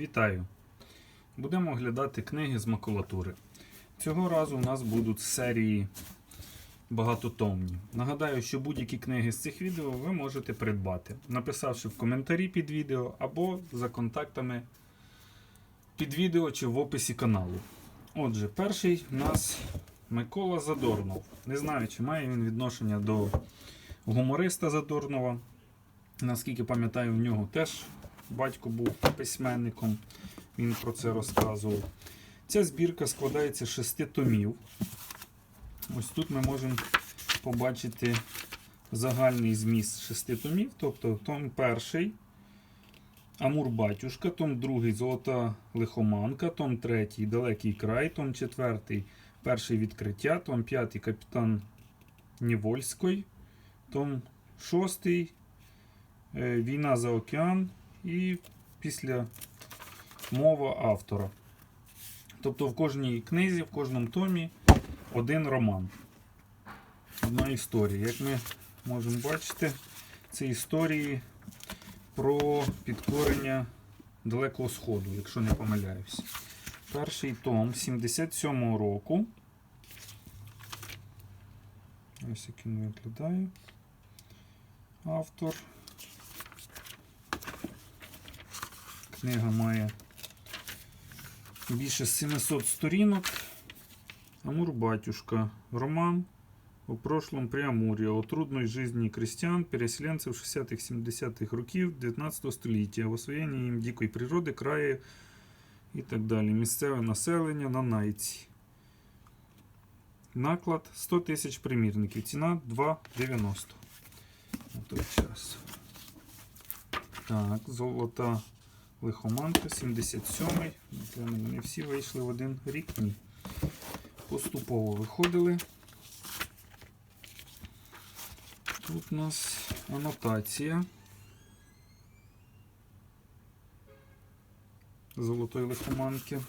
Вітаю! Будемо оглядати книги з макулатури. Цього разу у нас будуть серії багатотомні. Нагадаю, що будь-які книги з цих відео ви можете придбати, написавши в коментарі під відео або за контактами під відео чи в описі каналу. Отже, перший у нас Микола Задорнов. Не знаю, чи має він відношення до гумориста Задорнова. Наскільки пам'ятаю, в нього теж батько був письменником, він про це розказував. Ця збірка складається з шести томів. Ось тут ми можемо побачити загальний зміст шести томів, тобто том перший Амур Батюшка, том другий Золота лихоманка, том третій Далекий край, том четвертий Перше відкриття, том п'ятий Капітан Нівольський, том шостий Війна за океан і після мова автора. Тобто в кожній книзі, в кожному томі один роман. Одна історія. Як ми можемо бачити, це історії про підкорення Далекого Сходу, якщо не помиляюсь. Перший том 77-го року. Ось як він виглядає. Автор. Книга має більше 700 сторінок. Амур Батюшка. Роман о прошлом Преамур'я, о трудной жизни крестьян, переселенців 60-70-х років 19 століття, в освоєнні їм дикої природи, краї і так далі. Місцеве населення на Найці. Наклад 100 тисяч примірників. Ціна 2,90 на той час. Так, золота лихоманка, 77-й. Напевно, Вони всі вийшли в один рік. Ні. Поступово виходили. Тут у нас анотація. Золотої лихоманки.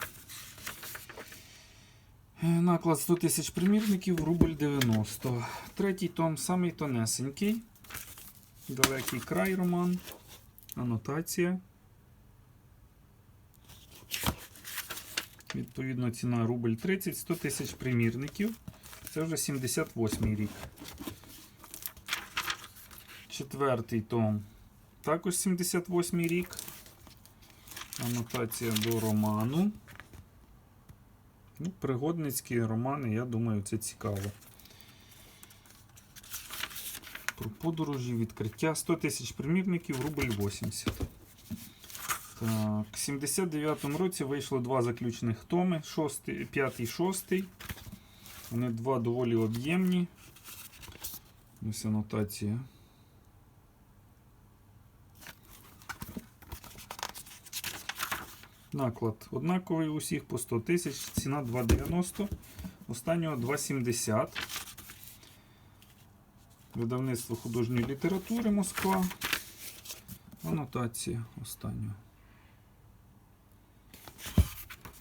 Наклад 100 тисяч примірників, рубль 90. Третій том самий тонесенький. Далекий край роман. Анотація. Відповідно, ціна рубль 30, 100 тисяч примірників. Це вже 78 рік. Четвертий том. Також 78 рік. Анотація до роману. Ну, Пригодницькі романи, я думаю, це цікаво. Про подорожі, відкриття. 100 тисяч примірників, рубль 80. Так, в 79-му році вийшло два заключних томи, 5 і 6. Вони два доволі об'ємні. Ось анотація. Наклад однаковий у всіх по 100 тисяч, ціна 2,90, останнього 2,70. Видавництво художньої літератури Москва. Анотація останнього.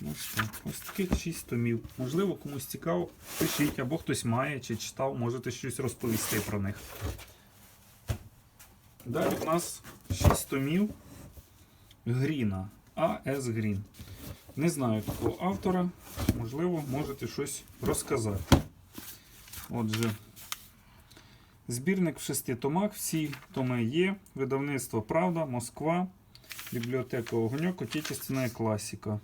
Ось так. Ось таких 6 томів. Можливо, комусь цікаво, пишіть, або хтось має чи читав, можете щось розповісти про них. Далі у нас 6 томів Гріна. А.С. Грін. Не знаю такого автора. Можливо, можете щось розказати. Отже, збірник в шести томах. Всі томи є. Видавництво Правда, Москва, бібліотека Огоньок, Отечественна класика.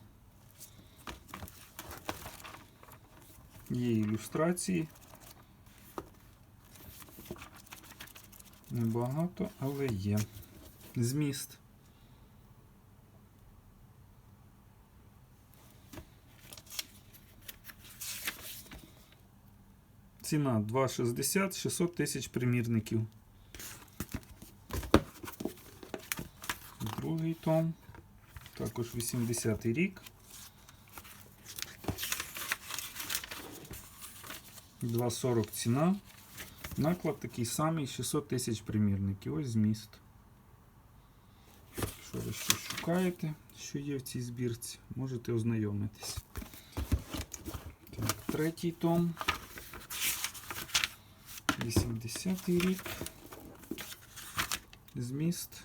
Є ілюстрації. Небагато, але є. Зміст. Ціна 2,60, 600 тисяч примірників. Другий том. Також 80-й рік. 2,40 ціна. Наклад такий самий 600 тисяч примірників. Ось зміст. Якщо ви щось шукаєте, що є в цій збірці, можете ознайомитись. Так, третій том. 80 рік. Зміст.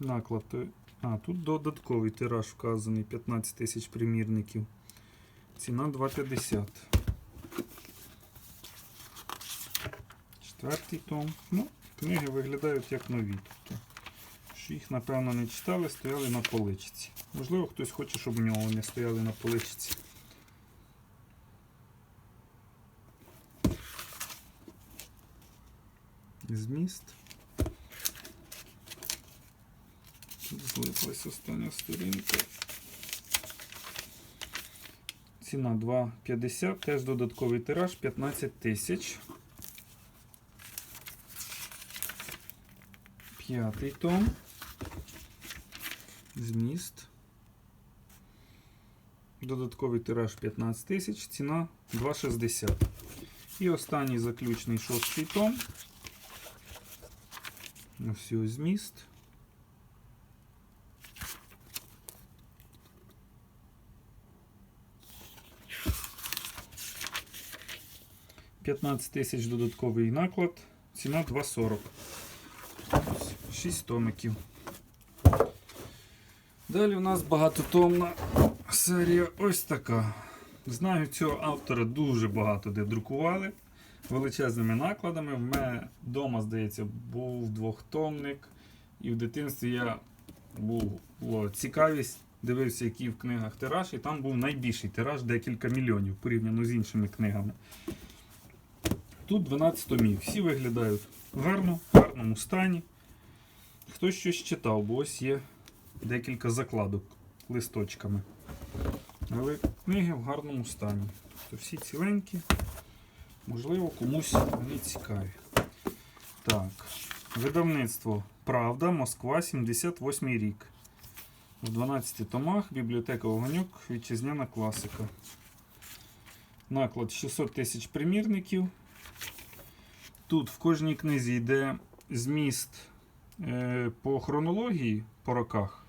Наклад. А, тут додатковий тираж вказаний 15 тисяч примірників. Ціна 2,50. Четвертий том. Ну, книги виглядають як нові. Тобто, що їх, напевно, не читали, стояли на поличці. Можливо, хтось хоче, щоб у нього вони стояли на поличці. Зміст. Тут злиплась остання сторінка. Ціна 2,50, теж додатковий тираж 15 тисяч. П'ятий том. Зміст. Додатковий тираж 15 тисяч, ціна 2,60. І останній заключний шостий том. Ось його зміст. П'ятнадцять тисяч додатковий наклад. Ціна 2,40. Ось, Шість томиків. Далі у нас багатотомна серія ось така. Знаю, цього автора дуже багато де друкували величезними накладами. В мене вдома, здається, був двохтомник. І в дитинстві я був було цікавість, дивився, який в книгах тираж, і там був найбільший тираж, декілька мільйонів порівняно з іншими книгами. Тут 12 томів. Всі виглядають гарно, в гарному стані. Хтось щось читав, бо ось є декілька закладок листочками. Але книги в гарному стані. Тобто всі ціленькі. Можливо, комусь вони цікаві. Так. Видавництво Правда, Москва, 78 рік. В 12 томах бібліотека Огоньок, вітчизняна класика. Наклад 600 тисяч примірників. Тут в кожній книзі йде зміст е, по хронології по роках.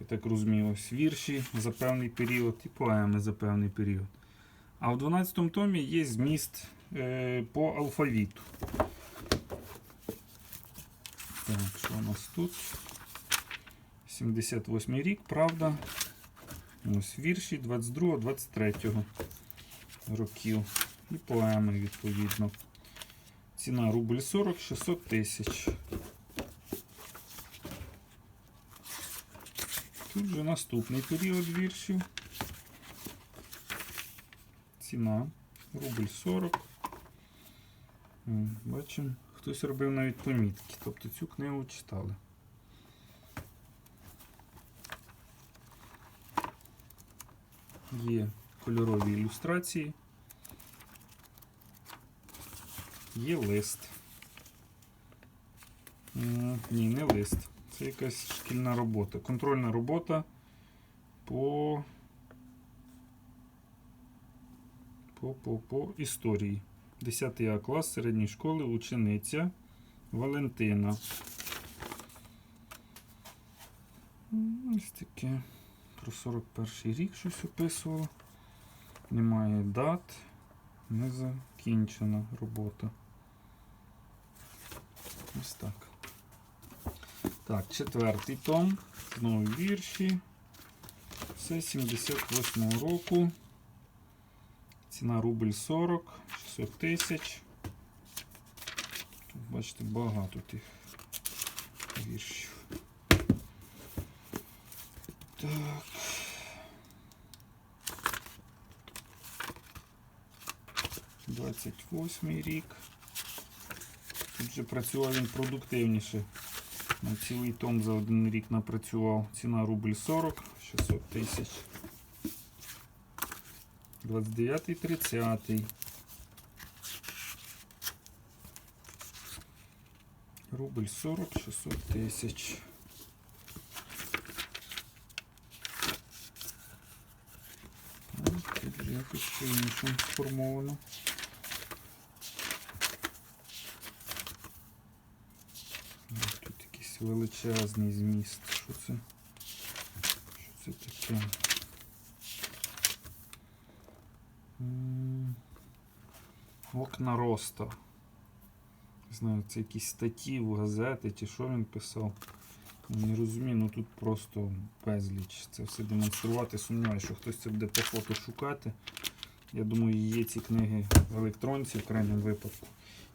Я так розумію, ось вірші за певний період і поеми за певний період. А в 12 томі є зміст е, по алфавіту. Так, що у нас тут? 78 рік, правда. Ось вірші 22-23 років. І поеми, відповідно. Ціна рубль 40, 600 тисяч. Тут же наступний період віршів. Ціна рубль 40. Бачимо, хтось робив навіть помітки, тобто цю книгу читали. Є кольорові ілюстрації. Є лист. Ні, не лист. Це якась шкільна робота. Контрольна робота по, по, по, по історії. 10 А клас середньої школи, учениця Валентина. Ось таке. Про 41 рік щось описувало. Немає дат. Не закінчена робота. Ось так. Так, четвертий том. Знову вірші. Це 78 року. Ціна рубль 40, 600 тисяч. Тут, бачите, багато тих віршів. Так. Двадцять восьмий рік. Тут же працював він продуктивніше. На цілий том за один рік напрацював. Ціна рубль 40, 600 тисяч. 29 30 Рубль 40, 600 тисяч. Тут якось по-іншому сформовано. Ось Тут якийсь величезний зміст. Що це? Що це таке? Окна роста. Не знаю, це якісь статті в газети чи що він писав. Не розумію, ну тут просто безліч. Це все демонструвати. Сумніваюся, що хтось це буде по фото шукати. Я думаю, є ці книги в електронці в крайньому випадку.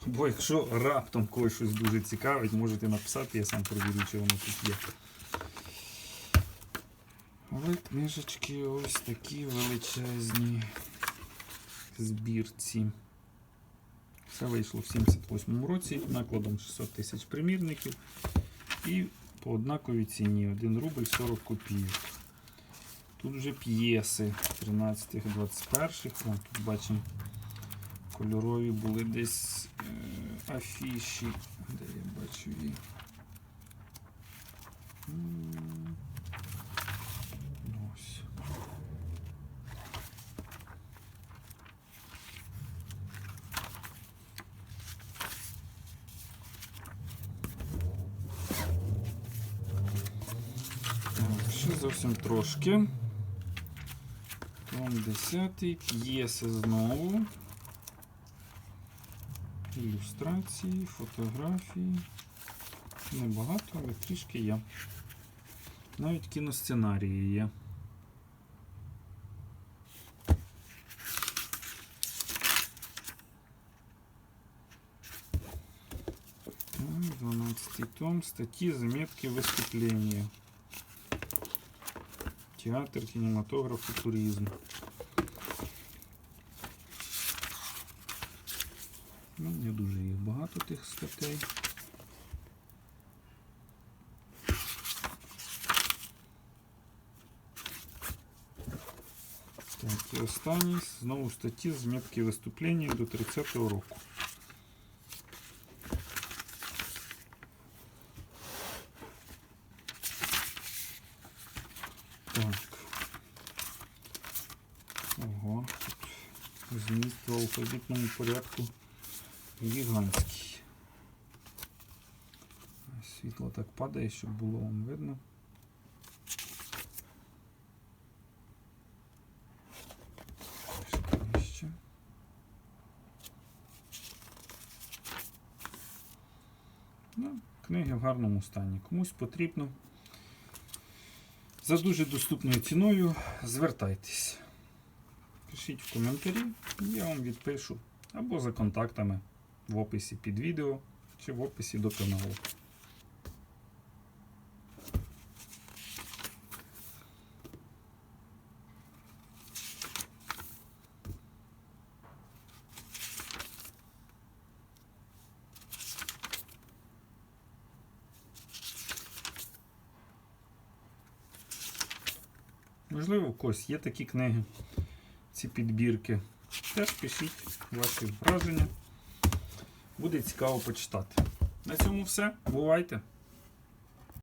Бо якщо раптом когось щось дуже цікавить, можете написати, я сам провірю, чи воно тут є. Але книжечки ось такі величезні збірці. Все вийшло в 78 році накладом 600 тисяч примірників і по однаковій ціні 1 рубль 40 копійок. Тут вже п'єси 13-21. О, тут бачимо кольорові були десь е, афіші. Де я бачу їх? М, Ось. Так, ще зовсім трошки. Том 10, п'єси знову. Ілюстрації, фотографії. Небагато, але трішки є. Навіть кіносценарії є. Так, 12 том, статьи, заметки, выступления. Театр, кинематограф и туризм. багато тих статей. Так, і останній знову статті з метки виступлення до 30-го року. Так. Ого, тут зміст в алфавітному порядку Гігантський. Світло так падає, щоб було вам видно. Ну, книги в гарному стані. Комусь потрібно. За дуже доступною ціною звертайтесь. Пишіть в коментарі, я вам відпишу. Або за контактами в описі під відео чи в описі до каналу. Можливо, у когось є такі книги, ці підбірки. Теж пишіть ваші враження. Буде цікаво почитати. На цьому все. Бувайте!